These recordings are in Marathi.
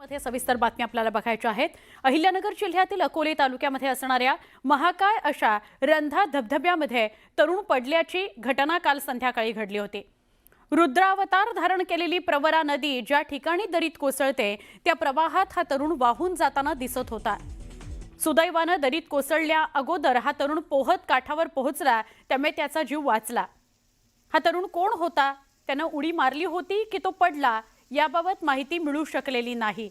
मध्ये सविस्तर बातमी आपल्याला बघायच्या आहेत. अहिल्यानगर जिल्ह्यातील अकोले तालुक्यामध्ये असणाऱ्या महाकाय अशा रंधा धबधब्यामध्ये तरुण पडल्याची घटना काल संध्याकाळी घडली होती. रुद्रावतार धारण केलेली प्रवरा नदी ज्या ठिकाणी दरीत कोसळते त्या प्रवाहात हा तरुण वाहून जाताना दिसत होता. सुदैवानं दरीत कोसळल्या अगोदर हा तरुण पोहत काठावर पोहोचला त्यामुळे त्याचा जीव वाचला. हा तरुण कोण होता? त्यानं उडी मारली होती की तो पडला? याबाबत माहिती मिळू शकलेली नाही.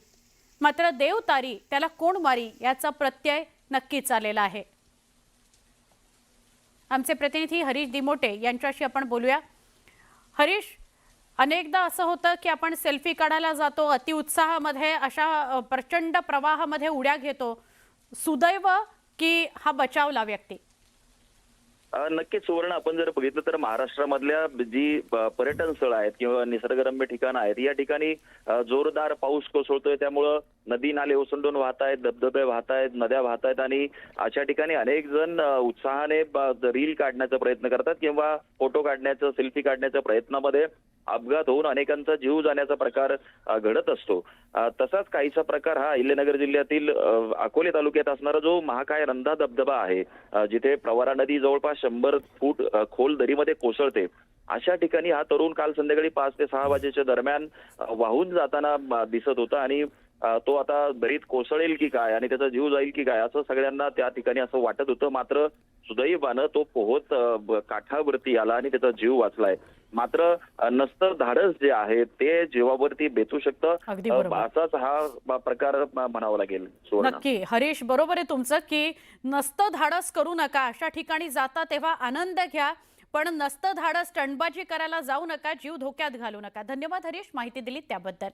मात्र देव तारी त्याला कोण मारी याचा प्रत्यय नक्कीच आलेला आहे. आमचे प्रतिनिधी हरीश दिमोटे यांच्याशी आपण बोलूया. हरीश अनेकदा असं होतं की आपण सेल्फी काढायला जातो अतिउत्साहामध्ये अशा प्रचंड प्रवाहामध्ये उड्या घेतो. सुदैव की हा बचावला व्यक्ती? नक्कीच सुवर्ण. आपण जर बघितलं तर महाराष्ट्रामधल्या जी पर्यटन स्थळं आहेत किंवा निसर्गरम्य ठिकाणं आहेत या ठिकाणी जोरदार पाऊस कोसळतोय. त्यामुळं नदी नाले ओसंडून वाहत आहेत धबधबे वाहत आहेत नद्या वाहत आहेत आणि अशा ठिकाणी अनेक जण उत्साहाने रील काढण्याचा प्रयत्न करतात किंवा फोटो काढण्याचं सेल्फी काढण्याच्या प्रयत्नामध्ये अपघात होऊन अनेकांचा जीव जाण्याचा प्रकार घडत असतो. तसाच काहीसा प्रकार हा इल्लेनगर जिल्ह्यातील अकोले तालुक्यात असणारा जो महाकाय रंधा धबधबा आहे जिथे प्रवारा नदी जवळपास शंभर फूट खोल दरीमध्ये कोसळते. अशा ठिकाणी हा तरुण काल संध्याकाळी पाच ते सहा वाजेच्या दरम्यान वाहून जाताना दिसत होता आणि तो आता दरीत कोसळेल की काय आणि त्याचा जीव जाईल की काय असं सगळ्यांना त्या ठिकाणी असं वाटत होतं. मात्र सुदैवानं तो पोहत काठावरती आला आणि त्याचा जीव वाचलाय. मात्र नसतं धाडस जे आहे ते जीवावरती बेतू शकतं. असाच हा प्रकार म्हणावा लागेल नक्की. हरीश बरोबर आहे तुमचं की नसतं धाडस करू नका. अशा ठिकाणी जाता तेव्हा आनंद घ्या पण नसतं धाडस टणबाजी करायला जाऊ नका जीव धोक्यात घालू नका. धन्यवाद हरीश माहिती दिली त्याबद्दल.